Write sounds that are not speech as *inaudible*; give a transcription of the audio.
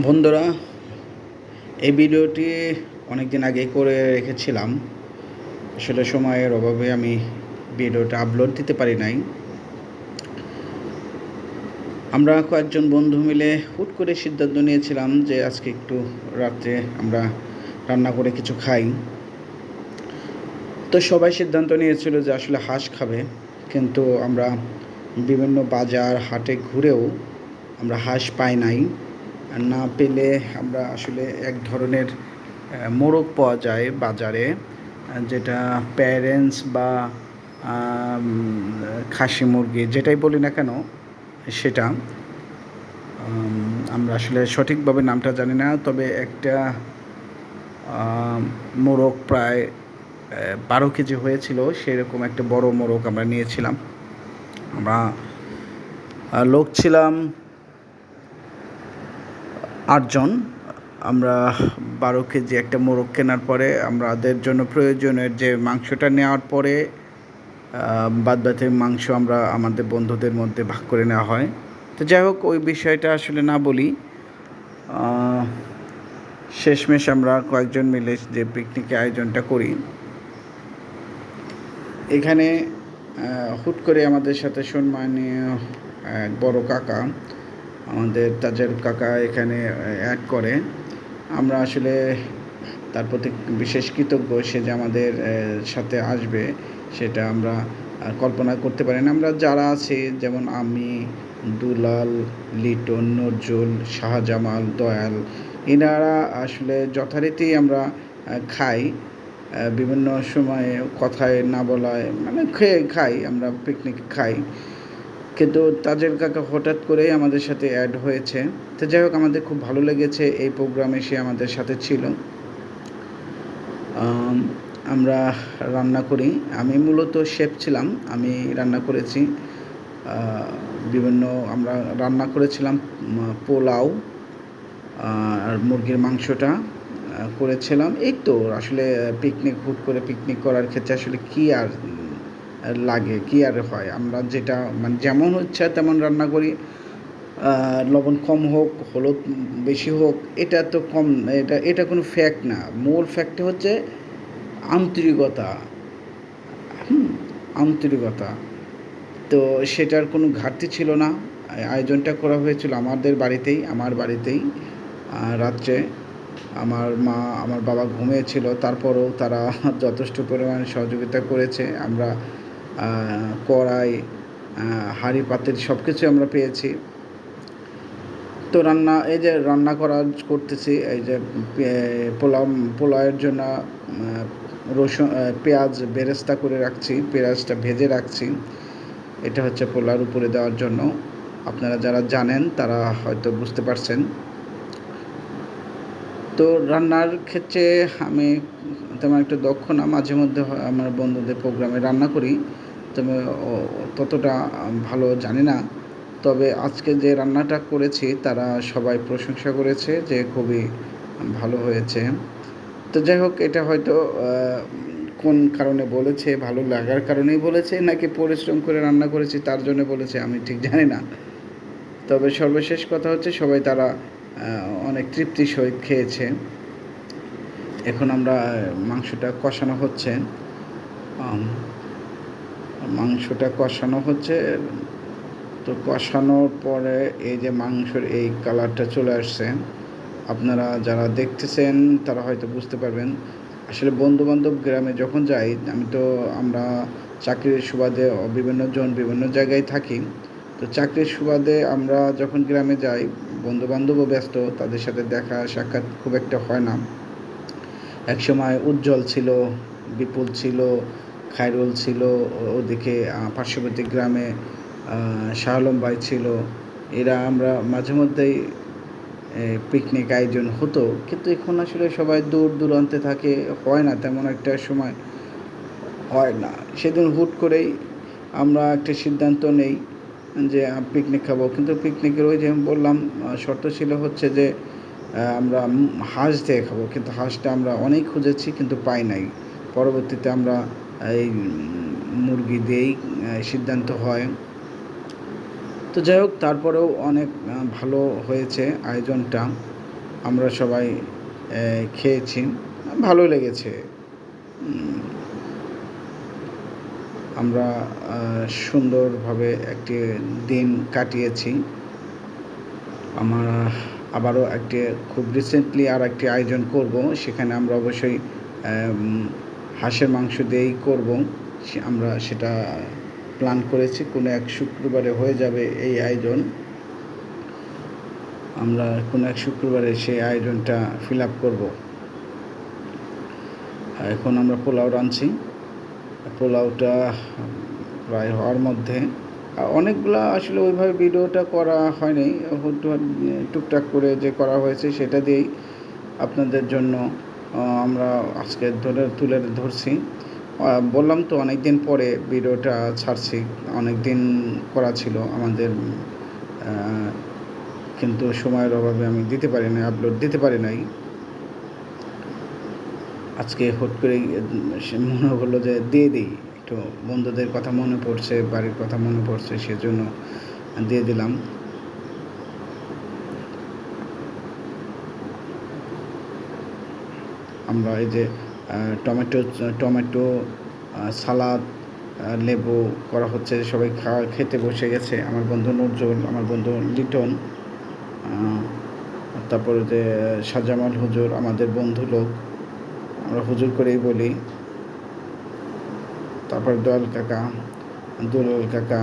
বন্ধুরা, এই ভিডিওটি অনেক দিন আগে করে রেখেছিলাম। আসলে সময়ের অভাবে আমি ভিডিওটা আপলোড দিতে পারি নাই। আমরা কয়েকজন বন্ধু মিলে হুট করে সিদ্ধান্ত নিয়েছিলাম যে আজকে একটু রাত্রে আমরা রান্না করে কিছু খাই। তো সবাই সিদ্ধান্ত নিয়েছিল যে আসলে হাঁস খাবে, কিন্তু আমরা বিভিন্ন বাজার, হাটে ঘুরেও আমরা হাঁস পাই নাই। না পেলে আমরা আসলে এক ধরনের মোরগ পাওয়া যায় বাজারে, যেটা প্যারেন্টস বা খাসি মুরগি যেটাই বলি না কেন, সেটা আমরা আসলে সঠিকভাবে নামটা জানি না, তবে একটা মোরগ প্রায় বারো কেজি হয়েছিল, সেরকম একটা বড় মোরগ আমরা নিয়েছিলাম। আমরা লোক ছিলাম আটজন। আমরা বারো কেজি একটা মোরগ কেনার পরে আমাদের জন্য প্রয়োজনের যে মাংসটা নেওয়ার পরে বাদ বাকি মাংস আমরা আমাদের বন্ধুদের মধ্যে ভাগ করে নেওয়া হয়। তো যাই হোক, ওই বিষয়টা আসলে না বলি। শেষমেশ আমরা কয়েকজন মিলে যে পিকনিকের আয়োজনটা করি। এখানে হুট করে আমাদের সাথে সম্মানীয় এক বড় কাকা আমাদের তাজের কাকা এখানে অ্যাড করে। আমরা আসলে তার প্রতি বিশেষ কৃতজ্ঞ সে যে আমাদের সাথে আসবে, সেটা আমরা কল্পনা করতে পারি না। আমরা যারা আছি, যেমন আমি, দুলাল, লিটন, নজরুল, শাহজামাল, দয়াল, এনারা আসলে যথারীতি আমরা খাই। বিভিন্ন সময়ে কথায় না বলায় মানে খেয়ে খাই, আমরা পিকনিক খাই। কিন্তু তাজের কাকা হঠাৎ করেই আমাদের সাথে অ্যাড হয়েছে। তো যাই হোক, আমাদের খুব ভালো লেগেছে এই প্রোগ্রামে সে আমাদের সাথে ছিল। আমরা রান্না করি। আমি মূলত শেফ ছিলাম। আমি রান্না করেছি। বিভিন্ন আমরা রান্না করেছিলাম পোলাও আর মুরগির মাংসটা করেছিলাম। এই তো, আসলে পিকনিক হুট করে পিকনিক করার ক্ষেত্রে আসলে কী আর লাগে, কী আর হয়? আমরা যেটা মানে যেমন হচ্ছে তেমন রান্না করি। লবণ কম হোক, হলুদ বেশি হোক, এটা তো কম, এটা এটা কোনো ফ্যাক্ট না। মূল ফ্যাক্ট হচ্ছে আন্তরিকতা। আন্তরিকতা। তো সেটার কোনো ঘাটতি ছিল না। আয়োজনটা করা হয়েছিল আমাদের বাড়িতেই, আমার বাড়িতেই রাত্রে। আমার মা, আমার বাবা ঘুমিয়েছিল, তারপরেও তারা *laughs* যথেষ্ট পরিমাণে সহযোগিতা করেছে। আমরা কড়াই হাঁড়ি, পাতিল সব কিছু আমরা পেয়েছি। তো রান্না, এই যে রান্না করা করতেছি, এই যে পোলাও, পোলাওয়ের জন্য রসুন পেঁয়াজ বেরেস্তা করে রাখছি, পেঁয়াজটা ভেজে রাখছি। এটা হচ্ছে পোলার উপরে দেওয়ার জন্য। আপনারা যারা জানেন, তারা হয়তো বুঝতে পারছেন। তো রান্নার ক্ষেত্রে আমি তেমন একটা দক্ষ না, মাঝে মধ্যে আমার বন্ধুদের প্রোগ্রামে রান্না করি। তবে ততটা ভালো জানি না। তবে আজকে যে রান্নাটা করেছি, তারা সবাই প্রশংসা করেছে যে খুবই ভালো হয়েছে। তো যাই হোক, এটা হয়তো কোন কারণে বলেছে, ভালো লাগার কারণেই বলেছে, নাকি পরিশ্রম করে রান্না করেছি, তার জন্য বলেছে, আমি ঠিক জানি না। তবে সর্বশেষ কথা হচ্ছে, সবাই তারা অনেক তৃপ্তি সহিত খেয়েছে। এখন আমরা মাংসটা কষানো হচ্ছে। মাংসটা কষানো হচ্ছে। তো কষানোর পরে এই যে মাংসের এই কালারটা চলে আসছে, আপনারা যারা দেখতেছেন, তারা হয়তো বুঝতে পারবেন। আসলে বন্ধু বান্ধব গ্রামে যখন যাই, আমি তো আমরা চাকরির সুবাদে বিভিন্ন জন বিভিন্ন জায়গায় থাকি। তো চাকরির সুবাদে আমরা যখন গ্রামে যাই বন্ধু বান্ধবও ব্যস্ত তাদের সাথে দেখা সাক্ষাৎ খুব একটা হয় না। একসময় উজ্জ্বল ছিল বিপুল ছিল খায়রুল ছিল ওদিকে পার্শ্ববর্তী গ্রামে আহ, শাহ আলম ভাই ছিল। এরা আমরা মাঝে মধ্যেই পিকনিক আয়োজন হতো কিন্তু এখন আসলে সবাই দূর দূরান্তে থাকে হয় না তেমন একটা সময় হয় না। সেদিন হুট করেই আমরা একটা সিদ্ধান্ত নেই যে পিকনিক খাব। কিন্তু পিকনিকের ওই যে বললাম শর্ত ছিল হচ্ছে যে আমরা হাঁস দিয়ে খাব। কিন্তু হাঁসটা আমরা অনেক খুঁজেছি কিন্তু পাই নাই। পরবর্তীতে আমরা এই মুরগি দিয়েই সিদ্ধান্ত হয়। তো যাই হোক, তারপরেও অনেক ভালো হয়েছে আয়োজনটা। আমরা সবাই খেয়েছি। ভালো লেগেছে। আমরা সুন্দরভাবে একটি দিন কাটিয়েছি। আমার আবারও একটি, খুব রিসেন্টলি আর একটি আয়োজন করব। সেখানে আমরা অবশ্যই হাঁসের মাংস দিয়েই করব। আমরা সেটা প্ল্যান করেছি। কোনো এক শুক্রবারে হয়ে যাবে এই আয়োজন। আমরা কোনো এক শুক্রবারে সেই আয়োজনটা ফিল আপ করব। এখন আমরা পোলাও রাঁধছি। পোলাওটা প্রায় হওয়ার মধ্যে। অনেকগুলা আসলে ওইভাবে ভিডিওটা করা হয়নি টুকটাক করে যে করা হয়েছে সেটা দিয়েই আপনাদের জন্য আমরা আজকে ধরে তুলে ধরছি। বললাম তো অনেক দিন পরে ভিডিওটা ছাড়ছি অনেক দিন করা ছিল আমাদের কিন্তু সময়ের অভাবে আমি দিতে পারি নাই, আপলোড দিতে পারি নাই। আজকে হুট করে সে মনে হলো যে দিয়ে দিই। একটু বন্ধুদের কথা মনে পড়ছে, বাড়ির কথা মনে পড়ছে, সেজন্য দিয়ে দিলাম। আমরা এই যে টমেটো টমেটো সালাদ লেবু করা হচ্ছে, সবাই খাওয়া, খেতে বসে গেছে। আমার বন্ধু নজরুল, আমার বন্ধু লিটন তারপরে যে সাজামাল হুজুর, আমাদের বন্ধু লোক। আমরা হুজুর করেই বলি। তারপর দল কাকা দুলাল কাকা